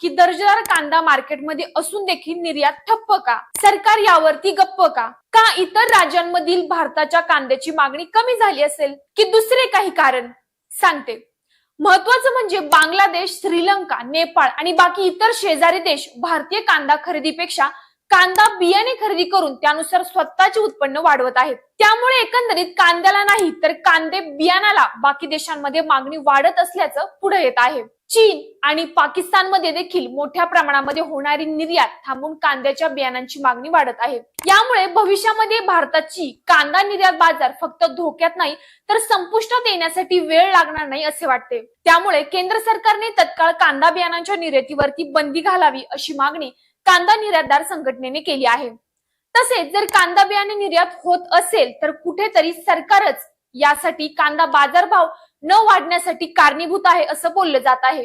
की दर्जेदार कांदा मार्केटमध्ये असून देखील निर्यात ठप्प का? सरकार यावरती गप्प का? का इतर राज्यांमधील भारताच्या कांद्याची मागणी कमी झाली असेल? की दुसरे काही कारण? सांगते. महत्वाचं म्हणजे बांगलादेश श्रीलंका नेपाळ आणि बाकी इतर शेजारी देश भारतीय कांदा खरेदीपेक्षा कांदा बियाणे खरेदी करून त्यानुसार स्वतःचे उत्पन्न वाढवत आहेत. त्यामुळे एकंदरीत कांद्याला नाही तर कांदे बियाणाला बाकी देशांमध्ये मागणी वाढत असल्याचं पुढे येत आहे. चीन आणि पाकिस्तानमध्ये देखील मोठ्या प्रमाणामध्ये होणारी निर्यात थांबून कांद्याच्या बियाणांची मागणी वाढत आहे. यामुळे भविष्यामध्ये भारताची कांदा निर्यात बाजार फक्त धोक्यात नाही तर संपुष्टात येण्यासाठी वेळ लागणार नाही असे वाटते. त्यामुळे केंद्र सरकारने तत्काळ कांदा बियाणांच्या निर्यातीवरती बंदी घालावी अशी मागणी कांदा निर्यातदार संघटनेने केली आहे. तसेच जर कांदा बियाणे निर्यात होत असेल तर कुठेतरी सरकारच यासाठी कांदा बाजारभाव न वाढण्यासाठी कारणीभूत आहे असं बोललं जात आहे.